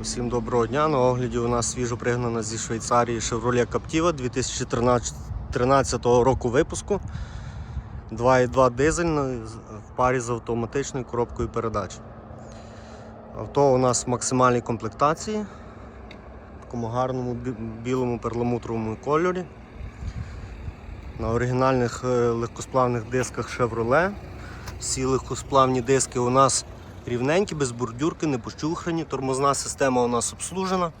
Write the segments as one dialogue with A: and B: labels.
A: Усім доброго дня. На огляді у нас свіжо пригнана зі Швейцарії Chevrolet Captiva 2013 року випуску. 2,2 дизель в парі з автоматичною коробкою передач. Авто у нас в максимальній комплектації, в такому гарному білому перламутровому кольорі. На оригінальних е, легкосплавних дисках Chevrolet. Всі легкосплавні диски у нас рівненькі, без бордюрки, не пощухані. Тормозна система у нас обслужена.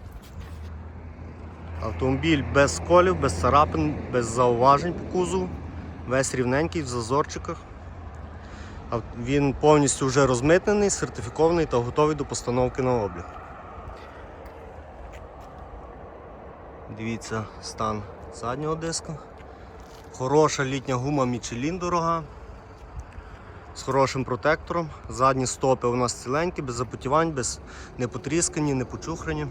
A: Автомобіль без сколів, без царапин, без зауважень по кузову. Весь рівненький в зазорчиках. Він повністю вже розмитнений, сертифікований та готовий до постановки на облік. Дивіться стан заднього диска. Хороша літня гума Michelin дорога з хорошим протектором. Задні стопи у нас ціленькі, без запотівань, без не потріскані, не почухрані.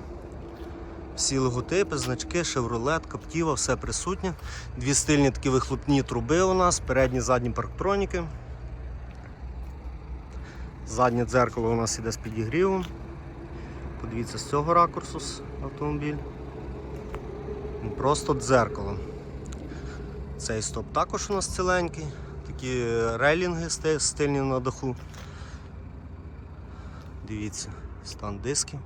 A: Всі логотипи, значки, шевролет, каптіва, все присутнє. Дві стильні такі вихлопні труби у нас, передні задні парктроніки. Заднє дзеркало у нас іде з підігрівом. Подивіться з цього ракурсу автомобіль. Просто дзеркало. Цей стоп також у нас ціленький. Такі рейлінги стильні на даху. Дивіться, стан дисків.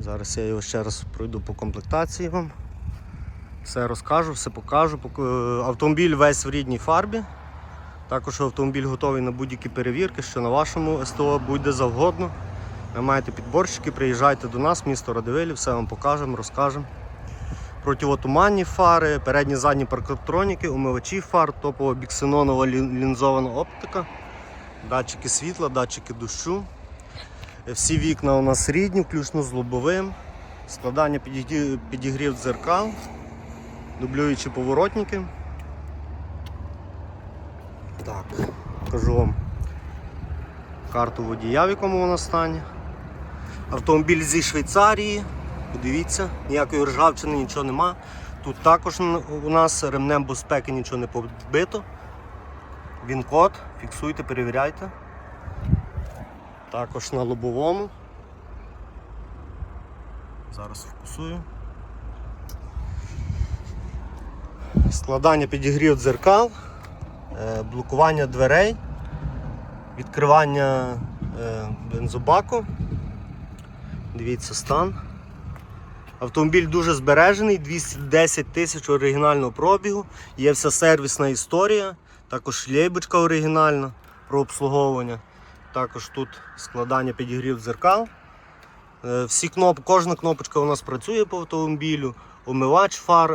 A: Зараз я його ще раз пройду по комплектації вам. Все розкажу, все покажу. Е, Автомобіль весь в рідній фарбі. Також автомобіль готовий на будь-які перевірки, що на вашому СТО буде завгодно. Ви маєте підборщики, приїжджайте до нас, місто Радивилі, все вам покажемо, розкажемо. Противотуманні фари, передні задні парктроніки, умивачі фар, топова біксенонова лінзована оптика, датчики світла, датчики дощу. Всі вікна у нас рідні, включно з лобовим, складання підігрів, дзеркал, дублюючі поворотники. Так, покажу вам карту водія, в якому вона стані. Автомобіль зі Швейцарії. Подивіться, ніякої ржавчини, нічого нема. Тут також у нас ремнем безпеки нічого не побито. Він код, фіксуйте, перевіряйте. Також на лобовому. Зараз фокусую. Складання підігрів дзеркал, е, блокування дверей, відкривання е, бензобаку. Дивіться стан. Автомобіль дуже збережений, 210 тисяч оригінального пробігу, є вся сервісна історія, також лейбочка оригінальна про обслуговування. Також тут складання підігрів дзеркал. Е, Всі кноп, кожна кнопочка у нас працює по автомобілю, омивач фар,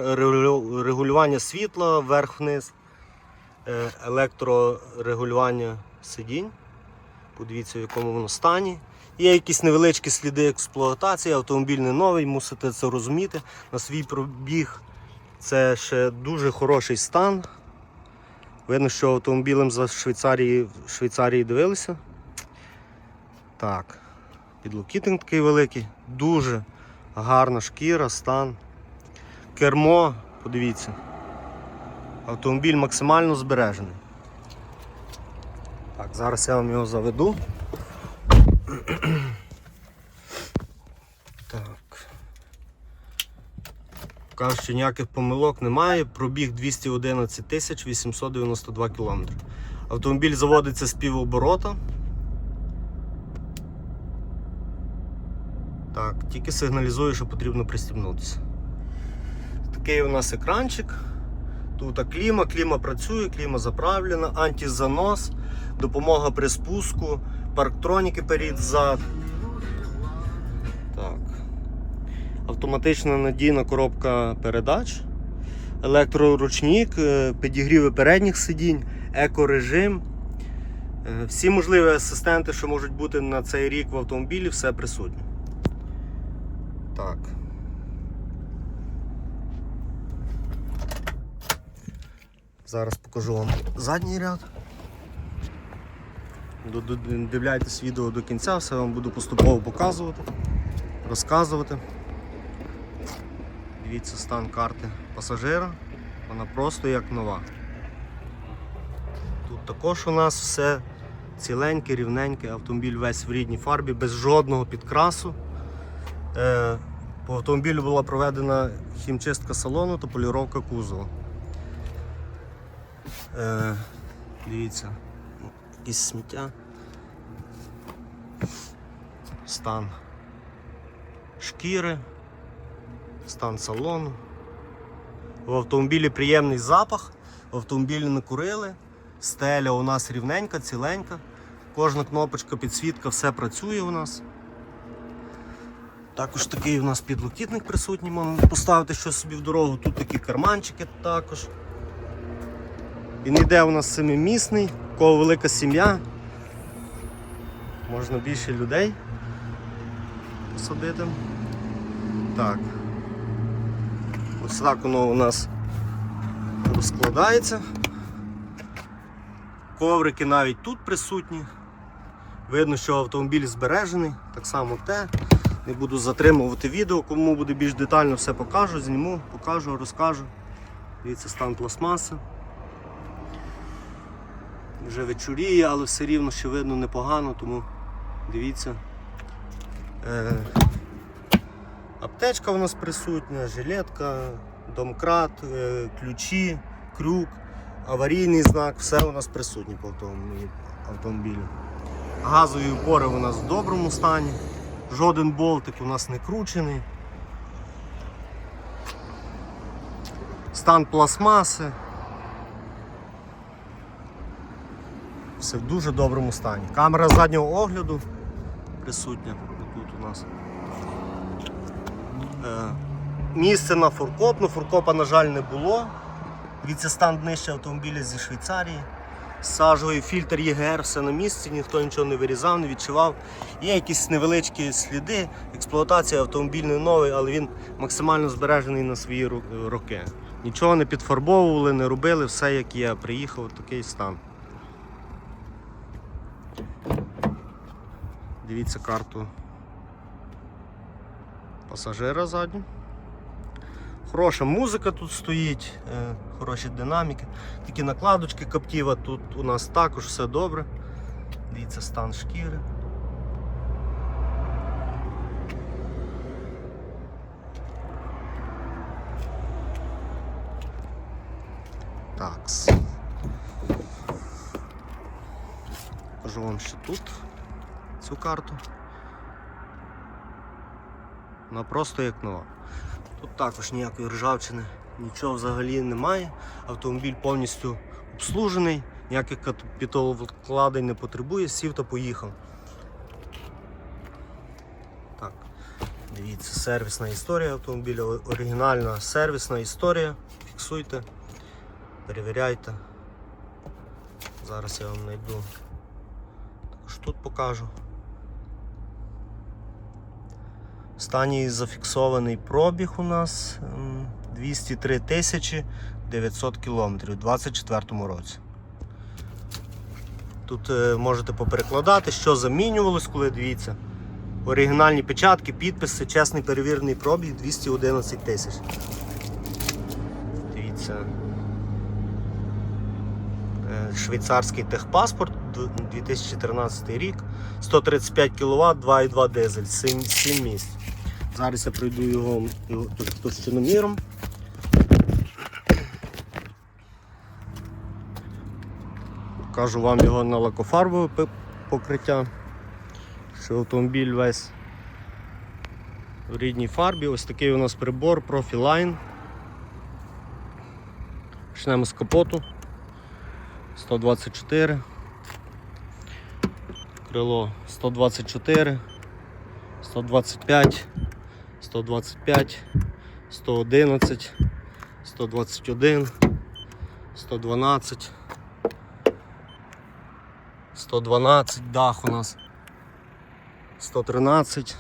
A: регулювання світла вверх-вниз, е, електрорегулювання сидінь. Подивіться, в якому воно стані. Є якісь невеличкі сліди експлуатації, автомобіль не новий, мусите це розуміти. На свій пробіг це ще дуже хороший стан. Видно, що автомобілем за Швейцарії, Швейцарії дивилися. Так, підлокітинг такий великий, дуже гарна шкіра, стан. Кермо, подивіться. Автомобіль максимально збережений. Так, зараз я вам його заведу. Так. Кажуть, що ніяких помилок немає. Пробіг 211 тисяч 892 кілометри. Автомобіль заводиться з півоборота. Так, тільки сигналізує, що потрібно пристібнутися. Такий у нас екранчик. Тут кліма, кліма працює, кліма заправлена, антизанос, допомога при спуску, парктроніки перед-зад. Так. Автоматична надійна коробка передач, електроручник, е, підігріви передніх сидінь, екорежим. Е, Всі можливі асистенти, що можуть бути на цей рік в автомобілі, все присутнє. Так. Зараз покажу вам задній ряд. Дивляйтесь відео до кінця, все вам буду поступово показувати, розказувати. Дивіться стан карти пасажира, вона просто як нова. Тут також у нас все ціленький, рівненький, автомобіль весь в рідній фарбі, без жодного підкрасу. Е, по автомобілю була проведена хімчистка салону та поліровка кузова. Е, дивіться, якісь сміття. Стан шкіри, стан салону. В автомобілі приємний запах, в автомобілі не курили, стеля у нас рівненька, ціленька. Кожна кнопочка, підсвітка, все працює у нас. Також такий у нас підлокітник присутній, можна поставити щось собі в дорогу. Тут такі карманчики також. Він йде у нас семимісний, у кого велика сім'я. Можна більше людей посадити. Так. Ось так воно у нас розкладається. Коврики навіть тут присутні. Видно, що автомобіль збережений, так само те. Не буду затримувати відео, кому буде більш детально все покажу, зніму, покажу, розкажу. Дивіться стан пластмаси. Вже вечоріє, але все рівно ще видно непогано, тому дивіться. Е, аптечка у нас присутня, жилетка, домкрат, е, ключі, крюк, аварійний знак, все у нас присутнє по автомобілю. Газові упори у нас в доброму стані. Жоден болтик у нас не кручений. Стан пластмаси. Все в дуже доброму стані. Камера заднього огляду присутня тут у нас. Е, місце на фуркоп, ну фуркопа, на жаль, не було. Дивіться, стан днища автомобіля зі Швейцарії. Сажовий фільтр ЄГР, все на місці, ніхто нічого не вирізав, не відчував. Є якісь невеличкі сліди. Експлуатація автомобіль не новий, але він максимально збережений на свої роки. Нічого не підфарбовували, не робили, все як є. Приїхав такий стан. Дивіться карту пасажира задню. Хороша музика тут стоїть, е, хороші динаміки. Такі накладочки Коптіва тут у нас також все добре. Дивіться стан шкіри. Покажу вам ще тут цю карту. Вона просто як нова. Тут також ніякої ржавчини, нічого взагалі немає. Автомобіль повністю обслужений, ніяких капіталовкладень не потребує, сів та поїхав. Так, дивіться, сервісна історія автомобіля, оригінальна сервісна історія. Фіксуйте, перевіряйте. Зараз я вам знайду. Тут покажу. В стані зафіксований пробіг у нас 203 тисячі 900 кілометрів у 2024 році. Тут е, можете поперекладати, що замінювалось, коли дивіться. Оригінальні печатки, підписи, чесний перевірений пробіг 211 тисяч. Дивіться. Е, Швейцарський техпаспорт 2013 рік. 135 кВт, 2,2 дизель, 7, 7 місць. Зараз я пройду його, товщиноміром. Покажу вам його на лакофарбове покриття. Що автомобіль весь в рідній фарбі. Ось такий у нас прибор Profiline. Почнемо з капоту. 124. Крило 124, 125, 125, 111, 121, 112, 112, дах у нас 113,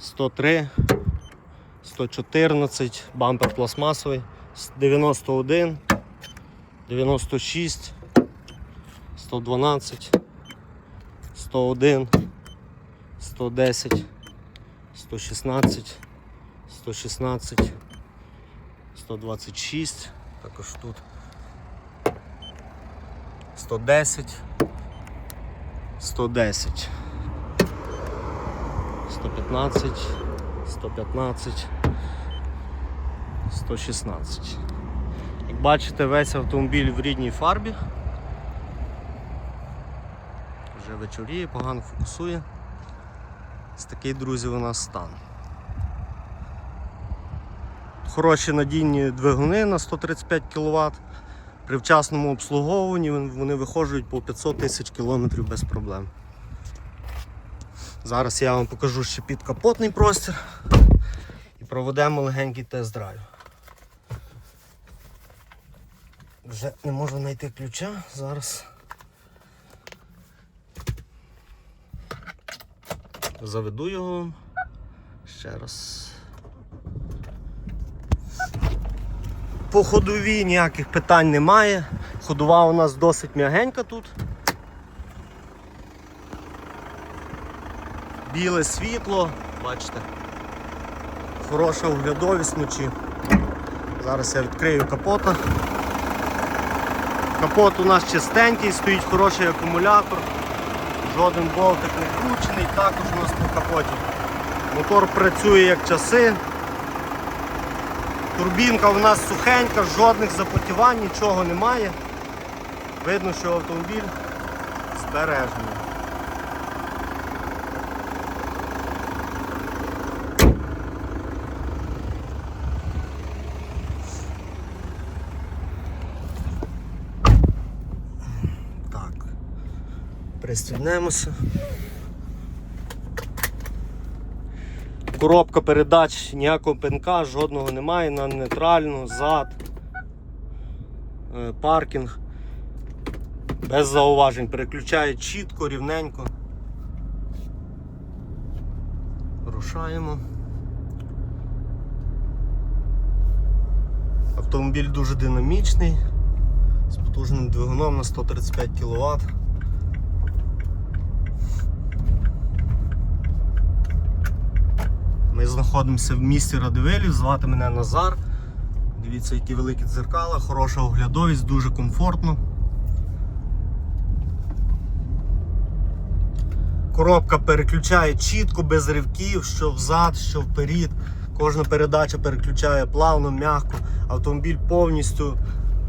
A: 103, 114, бампер пластмасовий, 91, 96, 112, 101, 110, 116, 116, 126, також тут 110, 110, 115, 115, 116. Як бачите, весь автомобіль в рідній фарбі. Вечоріє, погано фокусує. Ось такий, друзі, у нас стан. Хороші надійні двигуни на 135 кВт. При вчасному обслуговуванні вони виходжують по 500 тисяч кілометрів без проблем. Зараз я вам покажу ще підкапотний простір і проведемо легенький тест-драйв. Вже не можу знайти ключа, зараз заведу його ще раз. По ходовій ніяких питань немає. Ходова у нас досить м'ягенька тут. Біле світло, бачите. Хороша оглядовість вночі. Зараз я відкрию капота. Капот у нас чистенький, стоїть хороший акумулятор, жоден болтик не кручений, також у нас по капоті. Мотор працює як часи. Турбінка у нас сухенька, жодних запотівань, нічого немає. Видно, що автомобіль збережений. Так. Пристібнемося. Коробка передач, ніякого пинка, жодного немає, на нейтральну, зад, е, паркінг. Без зауважень. Переключає чітко, рівненько. Рушаємо. Автомобіль дуже динамічний, з потужним двигуном на 135 кВт. Ми знаходимося в місті Радивилів, звати мене Назар. Дивіться, які великі дзеркала, хороша оглядовість, дуже комфортно. Коробка переключає чітко, без ривків, що взад, що вперед. Кожна передача переключає плавно, м'яко. Автомобіль повністю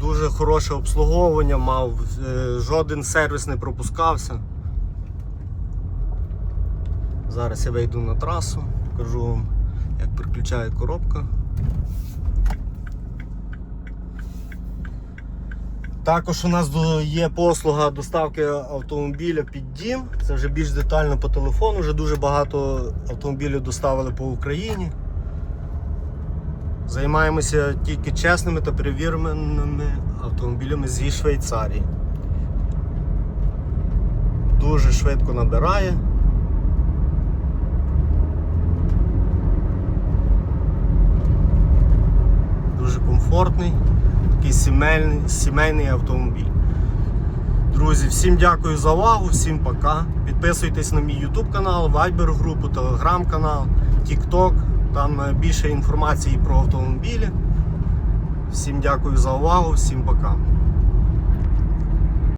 A: дуже хороше обслуговування мав, е, жоден сервіс не пропускався. Зараз я вийду на трасу, покажу вам, як переключає коробка. Також у нас є послуга доставки автомобіля під дім. Це вже більш детально по телефону. Вже дуже багато автомобілів доставили по Україні. Займаємося тільки чесними та перевіреними автомобілями зі Швейцарії. Дуже швидко набирає. Дуже комфортний, такий сімейний, сімейний автомобіль. Друзі, всім дякую за увагу, всім пока. Підписуйтесь на мій YouTube канал, Viber групу, Telegram канал, TikTok. Там е, більше інформації про автомобілі. Всім дякую за увагу, всім пока.